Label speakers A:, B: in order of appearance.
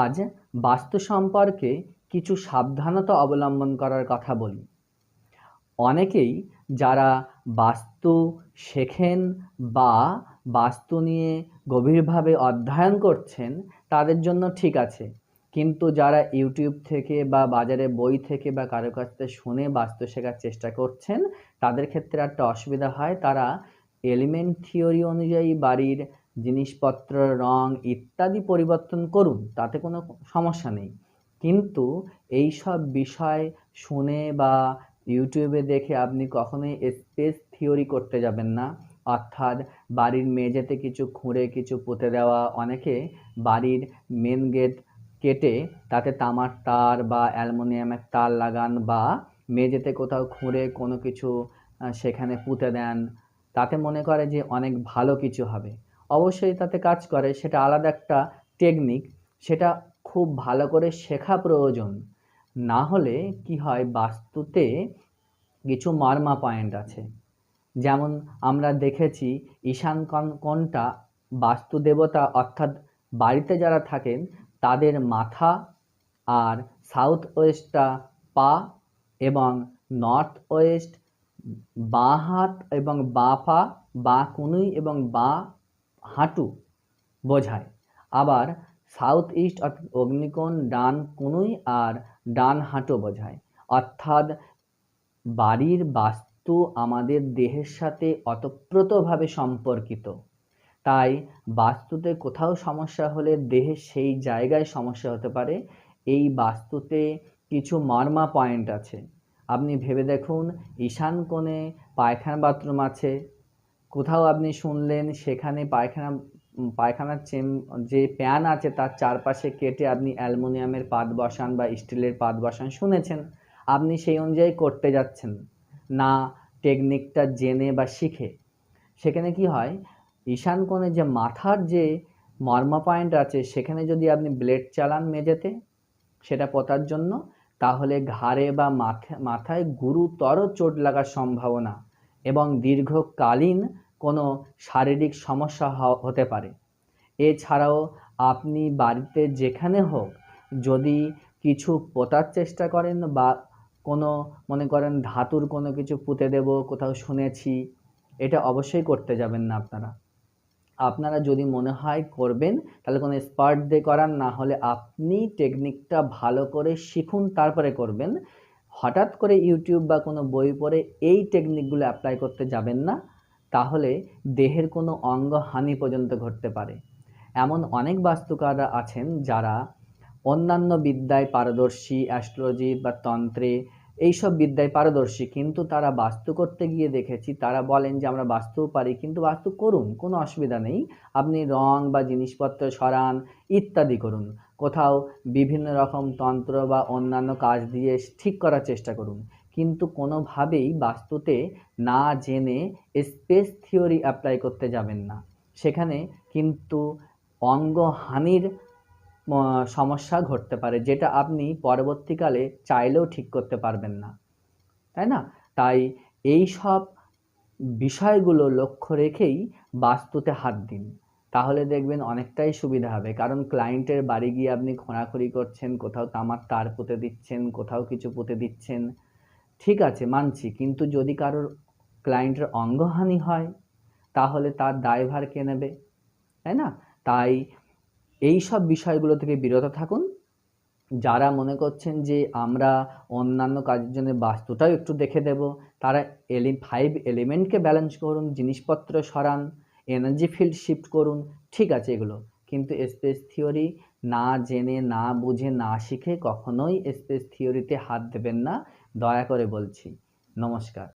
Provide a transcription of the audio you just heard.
A: আজ বাস্তু সম্পর্কে কিছু সাবধানতা অবলম্বন করার কথা বলি। অনেকেই যারা বাস্তু শেখেন বা বাস্তু নিয়ে গভীরভাবে অধ্যয়ন করছেন, তাদের জন্য ঠিক আছে। কিন্তু যারা ইউটিউব থেকে বা বাজারে বই থেকে বা কারও কাছ থেকে শুনে বাস্তু শেখার চেষ্টা করছেন, তাদের ক্ষেত্রে একটা অসুবিধা হয়। তারা এলিমেন্ট থিওরি অনুযায়ী বাড়ির জিনিসপত্র, রং ইত্যাদি পরিবর্তন করুন, তাতে কোনো সমস্যা নেই। কিন্তু এই সব বিষয় শুনে বা ইউটিউবে দেখে আপনি কখনোই স্পেস থিওরি করতে যাবেন না। অর্থাৎ বাড়ির মেঝেতে কিছু খুঁড়ে, কিছু পুঁতে দেওয়া, অনেকে বাড়ির মেন গেট কেটে তাতে তামার তার বা অ্যালুমিনিয়ামের তার লাগান বা মেঝেতে কোথাও খুঁড়ে কোনো কিছু সেখানে পুঁতে দেন। তাতে মনে করে যে অনেক ভালো কিছু হবে। অবশ্যই তাতে কাজ করে, সেটা আলাদা একটা টেকনিক সেটা খুব ভালো করে শেখা প্রয়োজন। না হলে কি হয়, বাস্তুতে কিছু মারমা পয়েন্ট আছে। যেমন আমরা দেখেছি, ঈশান কোণ- কোণটা বাস্তু দেবতা অর্থাৎ বাড়িতে যারা থাকেন, তাদের মাথা আর সাউথ ওয়েস্টটা পা এবং নর্থ ওয়েস্ট বাঁ হাত এবং বাঁ পা, বাঁ কনুই এবং বাঁ হাঁটু বোঝায়। আবার সাউথ ইস্ট অর্থাৎ অগ্নিকোণ ডান কনুই আর ডান হাঁটু বোঝায়। অর্থাৎ বাড়ির বাস্তু আমাদের দেহের সাথে অতপ্রতভাবে সম্পর্কিত। তাই বাস্তুতে কোথাও সমস্যা হলে দেহের সেই জায়গায় সমস্যা হতে পারে। এই বাস্তুতে কিছু মারমা পয়েন্ট আছে। আপনি ভেবে দেখুন, ঈশান কোণে পায়খানা বাথরুম আছে। কোথাও আপনি শুনলেন, সেখানে পায়খানা পায়খানার চেম, যে প্যান আছে তার চারপাশে কেটে আপনি অ্যালুমিনিয়ামের পাত বসান বা স্টিলের পাত বসান, শুনেছেন। আপনি সেই অনুযায়ী করতে যাচ্ছেন। না, টেকনিকটা জেনে বা শিখে। সেখানে কি হয়, ঈশান কোণে যে মাথার যে মর্মা পয়েন্ট আছে, সেখানে যদি আপনি ব্লেড চালান মেঝেতে, সেটা পোতার জন্য, তাহলে ঘাড়ে বা মাথা, মাথায় গুরুতর চোট লাগার সম্ভাবনা এবং দীর্ঘকালীন কোনো শারীরিক সমস্যা হতে পারে। এছাড়াও আপনি বাড়িতে যেখানে হোক, যদি কিছু পোতার চেষ্টা করেন বা কোনো, মনে করেন ধাতুর কোনো কিছু পুঁতে দেব, কোথাও শুনেছি, এটা অবশ্যই করতে যাবেন না আপনারা। আপনারা যদি মনে হয় করবেন, তাহলে কোনো স্পার্ট দিয়ে করান, না হলে আপনি টেকনিকটা ভালো করে শিখুন, তারপরে করবেন। হঠাৎ করে ইউটিউব বা কোনো বই পড়ে এই টেকনিকগুলো অ্যাপ্লাই করতে যাবেন না। তাহলে দেহের কোনো অঙ্গ হানি পর্যন্ত ঘটতে পারে। এমন অনেক বাস্তুকাররা আছেন যারা অন্যান্য বিদ্যায় পারদর্শী, অ্যাস্ট্রোলজি বা তন্ত্রে এইসব বিদ্যায় পারদর্শী, কিন্তু তারা বাস্তু করতে গিয়ে দেখেছি, তারা বলেন যে আমরা বাস্তুও পারি, কিন্তু বাস্তু করুন, কোনো অসুবিধা নেই। আপনি রং বা জিনিসপত্র সরান, ইত্যাদি করুন। কোথাও বিভিন্ন রকম তন্ত্র বা অন্যান্য কাজ দিয়ে ঠিক করার চেষ্টা করুন। কিন্তু কোনোভাবেই বাস্তুতে না জেনে স্পেস থিওরি অ্যাপ্লাই করতে যাবেন না। সেখানে কিন্তু অঙ্গহানির সমস্যা ঘটতে পারে, যেটা আপনি পরবর্তীকালে চাইলেও ঠিক করতে পারবেন না। তাই না? তাই এই সব বিষয়গুলো লক্ষ্য রেখেই বাস্তুতে হাত দিন। তাহলে দেখবেন অনেকটাই সুবিধা হবে। কারণ ক্লায়েন্টের বাড়ি গিয়ে আপনি খোঁড়াখুড়ি করছেন, কোথাও তামার তার পুঁতে দিচ্ছেন, কোথাও কিছু পুঁতে দিচ্ছেন। ঠিক আছে, মানছি। কিন্তু যদি কারোর ক্লায়েন্টের অঙ্গহানি হয়, তাহলে তার দায়ভার কে নেবে? তাই না? তাই এই সব বিষয়গুলো থেকে বিরত থাকুন। যারা মনে করছেন যে আমরা অন্যান্য কাজের জন্য বাস্তুটাও একটু দেখে দেব, তারা এলি ফাইভ এলিমেন্টকে ব্যালেন্স করুন, জিনিসপত্র সরান এনার্জি ফিল্ড শিফট করুন, ঠিক আছে এগুলো। কিন্তু স্পেস থিওরি না জেনে, না বুঝে, না শিখে কখনোই স্পেস থিওরিতে হাত দেবেন না। দয়া করে বলছি নমস্কার।